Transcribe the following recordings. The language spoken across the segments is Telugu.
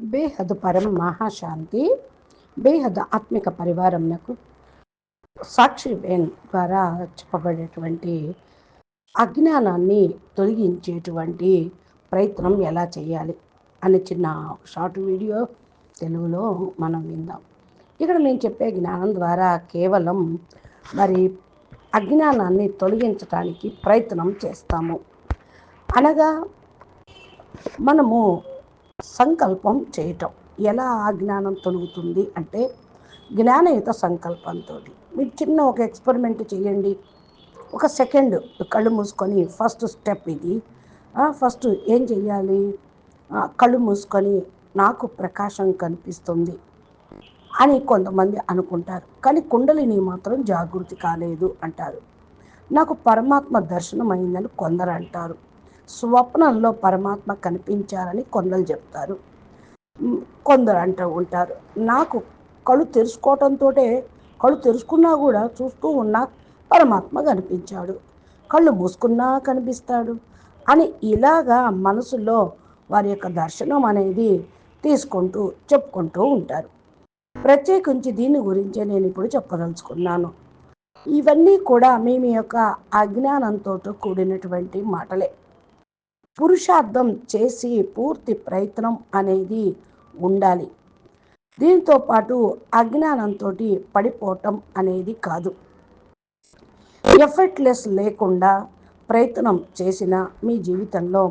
బేహద్ పరం మహాశాంతి బేహద్ ఆత్మిక పరివారంనకు సాక్షి వేన్ ద్వారా చెప్పబడేటువంటి అజ్ఞానాన్ని తొలగించేటువంటి ప్రయత్నం ఎలా చేయాలి అనే చిన్న షార్ట్ వీడియో తెలుగులో మనం విందాం. ఇక్కడ మేము చెప్పే జ్ఞానం ద్వారా కేవలం మరి అజ్ఞానాన్ని తొలగించడానికి ప్రయత్నం చేస్తాము. అనగా మనము సంకల్పం చేయటం. ఎలా ఆ జ్ఞానం తొలుగుతుంది అంటే జ్ఞానయుత సంకల్పంతో మీరు చిన్న ఒక ఎక్స్పెరిమెంట్ చేయండి ఒక సెకండ్ కళ్ళు మూసుకొని ఫస్ట్ స్టెప్ ఇది. ఫస్ట్ ఏం చెయ్యాలి? కళ్ళు మూసుకొని నాకు ప్రకాశం కనిపిస్తుంది అని కొంతమంది అనుకుంటారు. కానీ కుండలిని మాత్రం జాగృతి కాలేదు అంటారు. నాకు పరమాత్మ దర్శనం అయిందని కొందరు అంటారు. స్వప్నంలో పరమాత్మ కనిపించారని కొందరు చెప్తారు. కొందరు అంటూ ఉంటారు. నాకు కళ్ళు తెరుచుకోవటంతో కళ్ళు తెరుచుకున్నా కూడా చూస్తూ ఉన్నా పరమాత్మ కనిపించాడు. కళ్ళు మూసుకున్నా కనిపిస్తాడు అని ఇలాగా మనసులో వారి యొక్క దర్శనం అనేది తీసుకుంటూ చెప్పుకుంటూ ఉంటారు. ప్రత్యేకించి దీని గురించే నేను ఇప్పుడు చెప్పదలుచుకున్నాను. ఇవన్నీ కూడా మేము యొక్క అజ్ఞానంతో కూడినటువంటి మాటలే. పురుషార్థం చేసి పూర్తి ప్రయత్నం అనేది ఉండాలి. దీంతో పాటు అజ్ఞానంతో పడిపోవటం అనేది కాదు. ఎఫర్ట్లెస్ లేకుండా ప్రయత్నం చేసిన మీ జీవితంలో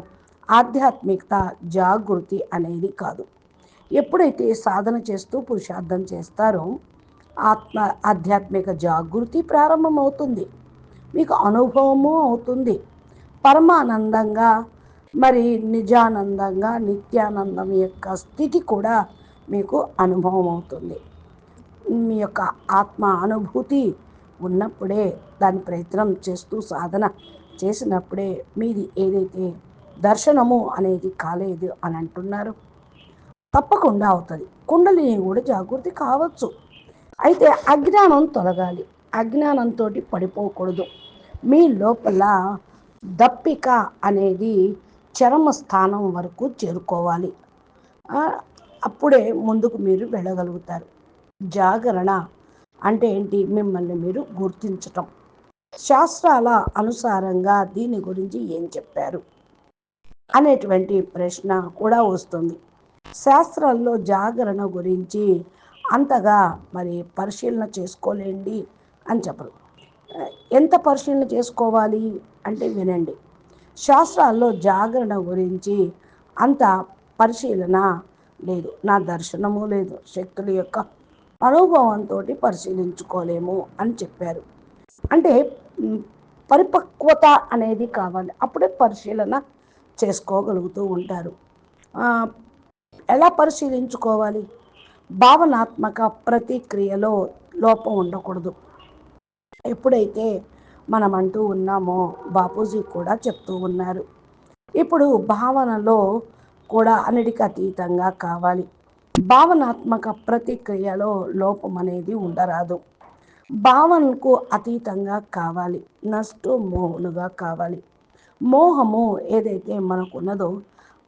ఆధ్యాత్మికత జాగృతి అనేది కాదు. ఎప్పుడైతే సాధన చేస్తూ పురుషార్థం చేస్తారో ఆత్మ ఆధ్యాత్మిక జాగృతి ప్రారంభమవుతుంది. మీకు అనుభవము అవుతుంది. పరమానందంగా మరి నిజానందంగా నిత్యానందం యొక్క స్థితి కూడా మీకు అనుభవం అవుతుంది మీ యొక్క ఆత్మ అనుభూతి ఉన్నప్పుడే దాని ప్రయత్నం చేస్తూ సాధన చేసినప్పుడే మీది ఏదైతే దర్శనము అనేది కాలేదు అని అంటున్నారు. తప్పకుండా అవుతుంది. కుండలిని కూడా జాగృతి కావచ్చు. అయితే అజ్ఞానం తొలగాలి. అజ్ఞానంతో పడిపోకూడదు. మీ లోపల దప్పిక అనేది చరమ స్థానం వరకు చేరుకోవాలి. అప్పుడే ముందుకు మీరు వెళ్ళగలుగుతారు. జాగరణ అంటే ఏంటి? మిమ్మల్ని మీరు గుర్తించటం. శాస్త్రాల అనుసారంగా దీని గురించి ఏం చెప్పారు? అనేటువంటి ప్రశ్న కూడా వస్తుంది. శాస్త్రాల్లో జాగరణ గురించి అంతగా మరి పరిశీలన చేసుకోలేండి అని చెప్పరు. ఎంత పరిశీలన చేసుకోవాలి? అంటే వినండి. శాస్త్రాల్లో జాగరణ గురించి అంత పరిశీలన లేదు. నా దర్శనము లేదు. శక్తుల యొక్క అనుభవంతో పరిశీలించుకోలేము అని చెప్పారు. అంటే పరిపక్వత అనేది కావాలి. అప్పుడే పరిశీలన చేసుకోగలుగుతూ ఉంటారు. ఎలా పరిశీలించుకోవాలి? భావనాత్మక ప్రతిక్రియలో లోపం ఉండకూడదు. ఎప్పుడైతే మనం అంటూ ఉన్నామో బాపూజీ కూడా చెప్తూ ఉన్నారు. ఇప్పుడు భావనలో కూడా అన్నిటికీ అతీతంగా కావాలి. భావనాత్మక ప్రతిక్రియలో లోపం అనేది ఉండరాదు. భావనకు అతీతంగా కావాలి. నష్టు మోహనుగా కావాలి. మోహము ఏదైతే మనకున్నదో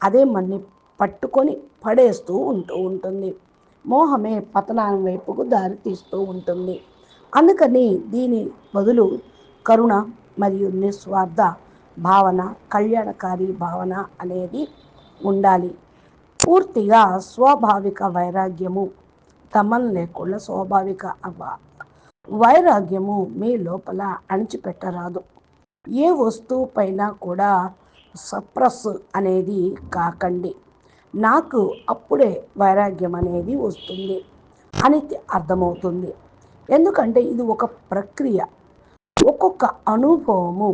అదే మన్ని పట్టుకొని పడేస్తూ ఉంటూ ఉంటుంది. మోహమే పతనాన్ని వైపుకు దారి తీస్తూ ఉంటుంది. అందుకని దీని బదులు కరుణ మరియు నిస్వార్థ భావన కళ్యాణకారి భావన అనేది ఉండాలి. పూర్తిగా స్వాభావిక వైరాగ్యము దమం లేకుండా స్వాభావిక వైరాగ్యము మీ లోపల అణిచిపెట్టరాదు. ఏ వస్తువు పైన కూడా సప్రస్ అనేది కాకండి. నాకు అప్పుడే వైరాగ్యం అనేది వస్తుంది. అని అర్థమవుతుంది. ఎందుకంటే ఇది ఒక ప్రక్రియ. ఒక్కొక్క అనుభవము.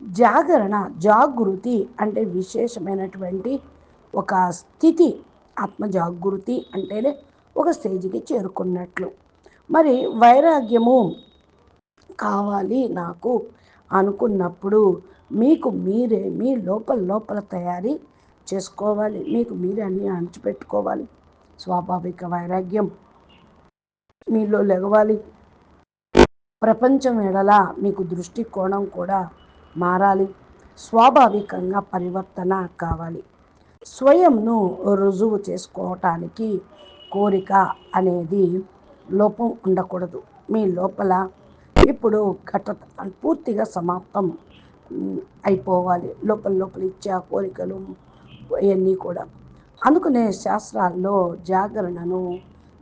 జాగరణ జాగృతి అంటే విశేషమైనటువంటి ఒక స్థితి ఆత్మ జాగృతి అంటేనే ఒక స్టేజ్కి చేరుకున్నట్లు. మరి వైరాగ్యము కావాలి నాకు అనుకున్నప్పుడు మీకు మీరే మీ లోపల లోపల తయారీ చేసుకోవాలి. మీకు మీరే అన్నీ అణచిపెట్టుకోవాలి. స్వాభావిక వైరాగ్యం. మీలో లెగవాలి. ప్రపంచం ఎడల మీకు దృష్టికోణం కూడా మారాలి. స్వాభావికంగా పరివర్తన కావాలి. స్వయంను రుజువు చేసుకోవటానికి కోరిక అనేది లోపం ఉండకూడదు. మీ లోపల ఇప్పుడు ఘట పూర్తిగా సమాప్తం అయిపోవాలి. లోపల లోపల ఇచ్చే కోరికలు ఇవన్నీ కూడా. అందుకనే శాస్త్రాల్లో జాగరణను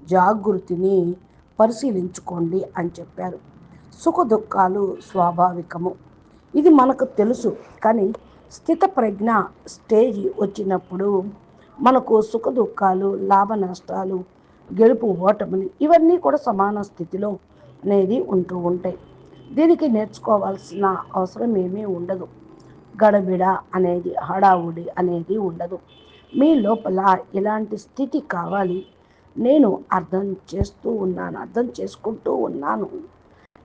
జాగృతిని పరిశీలించుకోండి అని చెప్పారు. సుఖ దుఃఖాలు స్వాభావికము. ఇది మనకు తెలుసు కానీ స్థిత ప్రజ్ఞ స్టేజ్ వచ్చినప్పుడు మనకు సుఖ దుఃఖాలు లాభ నష్టాలు గెలుపు ఓటములు ఇవన్నీ కూడా సమాన స్థితిలో అనేది ఉంటూ ఉంటాయి. దీనికి నేర్చుకోవాల్సిన అవసరం ఏమీ ఉండదు. గడబిడ అనేది హడావుడి అనేది ఉండదు. మీ లోపల ఇలాంటి స్థితి కావాలి? నేను అర్థం చేస్తూ ఉన్నాను అర్థం చేసుకుంటూ ఉన్నాను.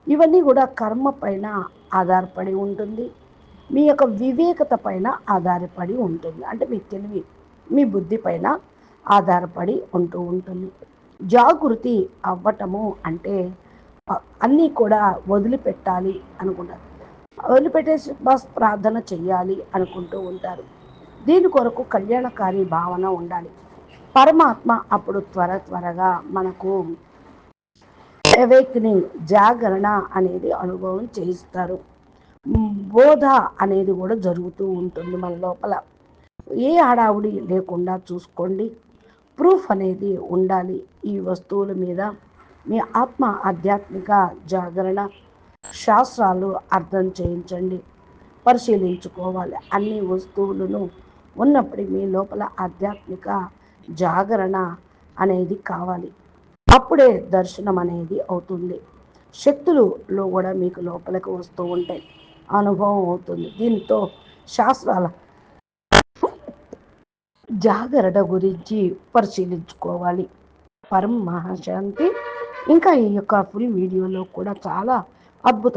ఇవన్నీ కూడా కర్మ పైన ఆధారపడి ఉంటుంది. మీ యొక్క వివేకత పైన ఆధారపడి ఉంటుంది. అంటే మీ తెలివి మీ బుద్ధి పైన ఆధారపడి ఉంటూ ఉంటుంది. జాగృతి అవ్వటము అంటే అన్నీ కూడా వదిలిపెట్టాలి అనుకుంటారు. వదిలిపెట్టేసి బస్ ప్రార్థన చెయ్యాలి అనుకుంటూ ఉంటారు. దీని కొరకు కళ్యాణకారి భావన ఉండాలి. పరమాత్మ అప్పుడు త్వర త్వరగా మనకు అవేక్నింగ్ జాగరణ అనేది అనుభవం చేయిస్తారు. బోధ అనేది కూడా జరుగుతూ ఉంటుంది మన లోపల. ఏ హడావుడి లేకుండా చూసుకోండి. ప్రూఫ్ అనేది ఉండాలి ఈ వస్తువుల మీద. మీ ఆత్మ ఆధ్యాత్మిక జాగరణ శాస్త్రాలు అర్థం చేయించండి. పరిశీలించుకోవాలి. అన్ని వస్తువులను ఉన్నప్పుడు మీ లోపల ఆధ్యాత్మిక జాగరణ అనేది కావాలి. అప్పుడే దర్శనం అనేది అవుతుంది. శక్తులులో కూడా మీకు లోపలికి వస్తూ ఉంటాయి అనుభవం అవుతుంది. దీంతో శాస్త్రాల జాగరణ గురించి పరిశీలించుకోవాలి. పరం మహాశాంతి ఇంకా ఈ యొక్క ఫుల్ వీడియోలో కూడా చాలా అద్భుతం